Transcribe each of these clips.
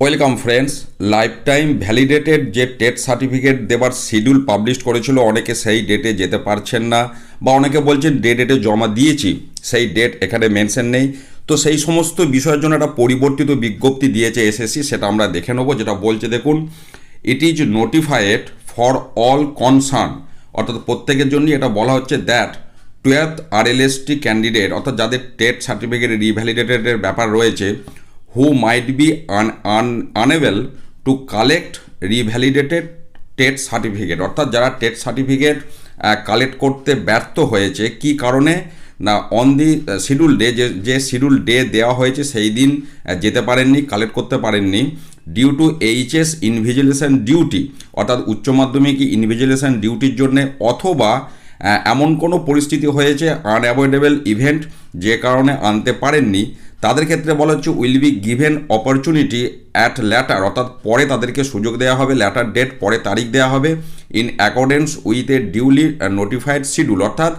Welcome friends life time validated যে TET certificate দেবার schedule publish করেছিল, অনেকে সেই ডেটে যেতে পারছেন না, বা অনেকে বলছেন ডে ডেটে জমা দিয়েছি, সেই ডেট এখানে মেনশন নেই। তো সেই সমস্ত বিষয়ের জন্য একটা পরিবর্তিত বিজ্ঞপ্তি দিয়েছে এসএসসি, সেটা আমরা দেখে নেব, যেটা বলছে, দেখুন it is notified for all concern অর্থাৎ প্রত্যেকের জন্যই এটা বলা হচ্ছে দ্যাট টুয়েলথ আরএলএসটি ক্যান্ডিডেট অর্থাৎ যাদের টেট সার্টিফিকেট রিভ্যালিডেটেডের ব্যাপার রয়েছে who might be un unable to collect revalidated TET certificate অর্থাৎ যারা টেট সার্টিফিকেট কালেক্ট করতে ব্যর্থ হয়েছে, কি কারণে? না অন দি শিডিউল ডে যে যে শিডিউল ডে দেওয়া হয়েছে, সেই দিন যেতে পারেননি কালেক্ট করতে পারেননি due to HS invigilation duty অর্থাৎ উচ্চ মাধ্যমিক ইনভিজিলেশন ডিউটির জন্যে, অথবা এমন কোনো পরিস্থিতি হয়েছে আনঅ্যাভয়েডেবল ইভেন্ট যে কারণে আনতে পারেননি। তাদের ক্ষেত্রে বলা হচ্ছে will be given opportunity at later, অর্থাৎ পরে তাদেরকে সুযোগ দেওয়া হবে, ল্যাটার ডেট পরে তারিখ দেওয়া হবে in accordance with a duly notified schedule অর্থাৎ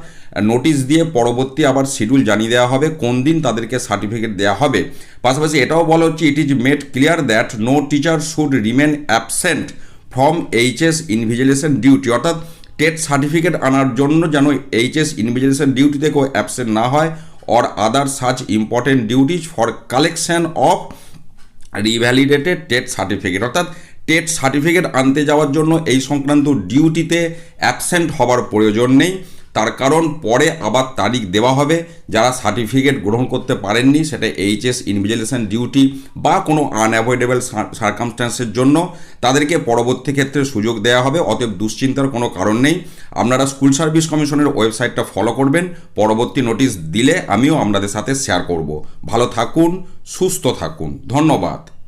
নোটিশ দিয়ে পরবর্তী আবার শিডিউল জানিয়ে দেওয়া হবে, কোন দিন তাদেরকে সার্টিফিকেট দেওয়া হবে। পাশাপাশি এটাও বলা হচ্ছে it is made clear that no teacher should remain absent from HS invigilation duty অর্থাৎ টেট সার্টিফিকেট আনার জন্য যেন এইচএস ইনভিজিলেশন ডিউটিতে কেউ অ্যাবসেন্ট না হয় or other such important duties for collection of revalidated TET certificate. অর্থাৎ টেট সার্টিফিকেট আনতে যাওয়ার জন্য এই সংক্রান্ত ডিউটিতে অ্যাবসেন্ট হবার প্রয়োজন নেই। তার কারণ পরে আবার তারিখ দেওয়া হবে। যারা সার্টিফিকেট গ্রহণ করতে পারেননি, সেটা এইচএস ইনভিজিলেশন ডিউটি বা কোনো আনঅ্যাভয়েডেবল সার্কামস্ট্যান্সের জন্য তাদেরকে পরবর্তী ক্ষেত্রে সুযোগ দেওয়া হবে। অতএব দুশ্চিন্তার কোনো কারণ নেই। আপনারা স্কুল সার্ভিস কমিশনের ওয়েবসাইটটা ফলো করবেন। পরবর্তী নোটিশ দিলে আমিও আপনাদের সাথে শেয়ার করব। ভালো থাকুন, সুস্থ থাকুন। ধন্যবাদ।